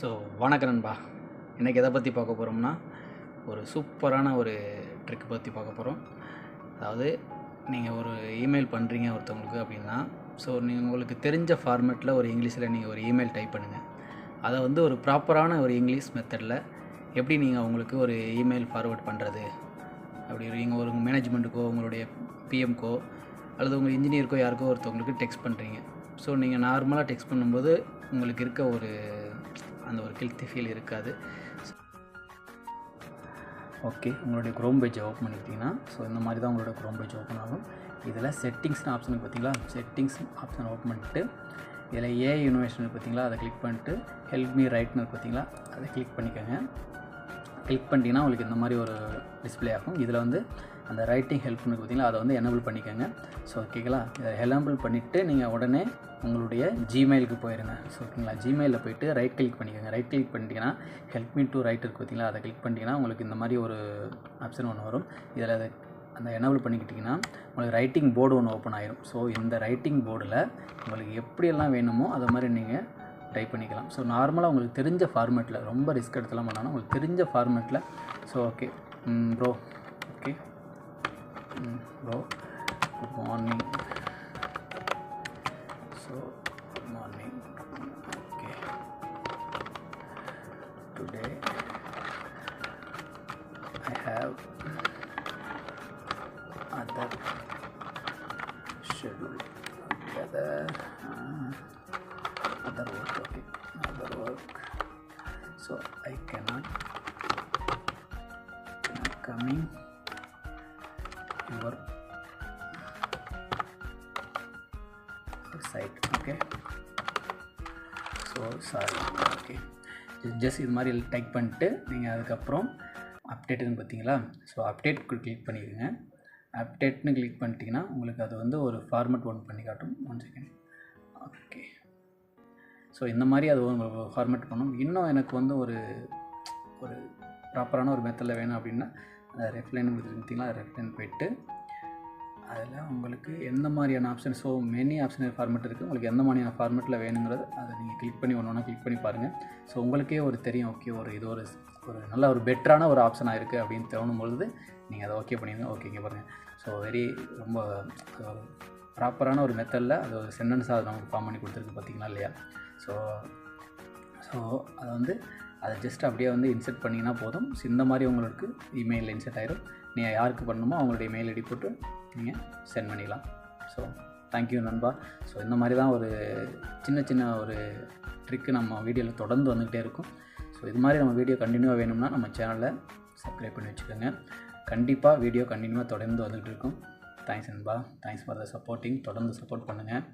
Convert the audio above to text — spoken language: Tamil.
ஸோ வணக்கம் நண்பா. இன்றைக்கி எதை பற்றி பார்க்க போகிறோம்னா ஒரு சூப்பரான ஒரு ட்ரிக் பற்றி பார்க்க போகிறோம் அதாவது நீங்கள் ஒரு இமெயில் பண்ணுறீங்க ஒருத்தவங்களுக்கு அப்படின்னா ஸோ நீங்கள் உங்களுக்கு தெரிஞ்ச ஃபார்மேட்டில் ஒரு இங்கிலீஷில் நீங்கள் ஒரு இமெயில் டைப் பண்ணுங்கள் அதை வந்து ஒரு ப்ராப்பரான ஒரு இங்கிலீஷ் மெத்தடில் எப்படி நீங்கள் அவங்களுக்கு ஒரு இமெயில் ஃபார்வேர்ட் பண்ணுறது அப்படி நீங்கள் ஒரு மேனேஜ்மெண்ட்டுக்கோ உங்களுடைய பிஎம்க்கோ அல்லது உங்கள் இன்ஜினியருக்கோ யாருக்கோ ஒருத்தவங்களுக்கு டெக்ஸ்ட் பண்ணுறீங்க ஸோ நீங்கள் நார்மலாக டெக்ஸ்ட் பண்ணும்போது உங்களுக்கு இருக்க ஒரு அந்த ஒரு கில்த்தி ஃபீல் இருக்காது. ஓகே உங்களுடைய க்ரோம் பேஜ் ஓப்பன் பண்ணிக்கிட்டிங்கன்னா ஸோ இந்த மாதிரி தான் உங்களோட க்ரோம் பேஜ் ஓப்பன் ஆகும். இதில் செட்டிங்ஸ்னு ஆப்ஷன் பார்த்தீங்களா செட்டிங்ஸ் ஆப்ஷன் ஓப்பன் பண்ணிட்டு இதில் ஏ யூனிவர்ஷன் பார்த்தீங்களா அதை கிளிக் பண்ணிட்டு ஹெல்ப் மீ ரைட்னு பார்த்தீங்களா அதை கிளிக் பண்ணிக்கோங்க. கிளிக் பண்ணிட்டீங்கன்னா உங்களுக்கு இந்த மாதிரி ஒரு டிஸ்ப்ளே ஆகும். இதில் வந்து அந்த ரைட்டிங் ஹெல்ப்னு பார்த்தீங்களா அதை வந்து எனபிள் பண்ணிக்கோங்க. ஸோ ஓகேங்களா இதை எனபிள் பண்ணிவிட்டு நீங்கள் உடனே உங்களுடைய ஜிமெயிலுக்கு போயிருங்க. ஸோ ஓகேங்களா ஜிமெயிலில் போயிட்டு ரைட் கிளிக் பண்ணிக்கோங்க. ரைட் கிளிக் பண்ணிட்டீங்கன்னா ஹெல்ப் மீ டு ரைட் இருக்கு பார்த்தீங்களா அதை கிளிக் பண்ணிட்டீங்கன்னா உங்களுக்கு இந்த மாதிரி ஒரு ஆப்ஷன் ஒன்று வரும். இதில் அதை அந்த எனபிள் பண்ணிக்கிட்டிங்கன்னா உங்களுக்கு ரைட்டிங் போர்டு ஒன்று ஓப்பன் ஆயிரும். ஸோ இந்த ரைட்டிங் போர்டில் உங்களுக்கு எப்படியெல்லாம் வேணுமோ அதை மாதிரி நீங்கள் டைப் பண்ணிக்கலாம். ஸோ நார்மலாக உங்களுக்கு தெரிஞ்ச ஃபார்மேட்டில் ரொம்ப ரிஸ்க் எடுத்துலாம் பண்ணாலும் உங்களுக்கு தெரிஞ்ச ஃபார்மேட்டில் so okay bro bro good morning. So good morning. Okay. Today i have other schedule. Other uh, other work topic, other work. So i cannot coming coming your site okay. So sorry okay just இது மாதிரி டைப் பண்ணிட்டு நீங்கள் அதுக்கப்புறம் அப்டேட்டுன்னு பார்த்தீங்களா? ஸோ அப்டேட் கிளிக் பண்ணிடுங்க. அப்டேட்னு கிளிக் பண்ணிட்டீங்கன்னா உங்களுக்கு அது வந்து ஒரு ஃபார்மெட் ஒன் பண்ணி காட்டும். ஒன் செகண்ட் ஓகே ஸோ இந்த மாதிரி அது உங்களுக்கு ஃபார்மேட் பண்ணும். இன்னும் எனக்கு வந்து ஒரு ஒரு ப்ராப்பரான ஒரு மெத்தடில் வேணும் அப்படின்னா அந்த ரெஃப்லைன் பார்த்தீங்களா ரெஃப்லைன் போயிட்டு அதில் உங்களுக்கு எந்த மாதிரியான option so many option format இருக்குது உங்களுக்கு எந்த மாதிரியான ஃபார்மேட்டில் வேணுங்கிறது அதை நீங்கள் கிளிக் பண்ணி ஒன்று ஒன்றா கிளிக் பண்ணி பாருங்கள் ஸோ உங்களுக்கே ஒரு தெரியும். ஓகே ஒரு இது ஒரு ஒரு நல்ல ஒரு பெட்டரான ஒரு ஆப்ஷனாக இருக்குது அப்படின்னு தோணும் பொழுது நீங்கள் அதை ஓகே பண்ணிடுங்க. ஓகேங்க பாருங்கள் ஸோ வெரி ரொம்ப ப்ராப்பரான ஒரு மெத்தடில் அது ஒரு சென்டென்ஸாக அதை நமக்கு ஃபார்ம் பண்ணி கொடுத்துருக்கு பார்த்தீங்களா இல்லையா? ஸோ ஸோ அதை வந்து அதை ஜஸ்ட் அப்படியே வந்து இன்செர்ட் பண்ணிங்கன்னா போதும். ஸோ இந்த மாதிரி உங்களுக்கு இமெயிலில் இன்செர்ட் ஆயிரும். நீங்கள் யாருக்கு பண்ணணுமோ அவங்களுடைய மெயில் ஐடி போட்டு நீங்கள் சென்ட் பண்ணிடலாம். ஸோ தேங்க்யூ நண்பா. ஸோ இந்த மாதிரி தான் ஒரு சின்ன சின்ன ஒரு ட்ரிக்கு நம்ம வீடியோவில் தொடர்ந்து வந்துக்கிட்டே இருக்கும். ஸோ இது மாதிரி நம்ம வீடியோ கண்டினியூவாக வேணும்னா நம்ம சேனலை சப்ஸ்கிரைப் பண்ணி வச்சுக்கோங்க. கண்டிப்பாக வீடியோ கண்டினியூவாக தொடர்ந்து வந்துகிட்டு இருக்கும். தேங்க்ஸ் நண்பா. தேங்க்ஸ் ஃபார் த சப்போர்ட்டிங் தொடர்ந்து சப்போர்ட் பண்ணுங்கள்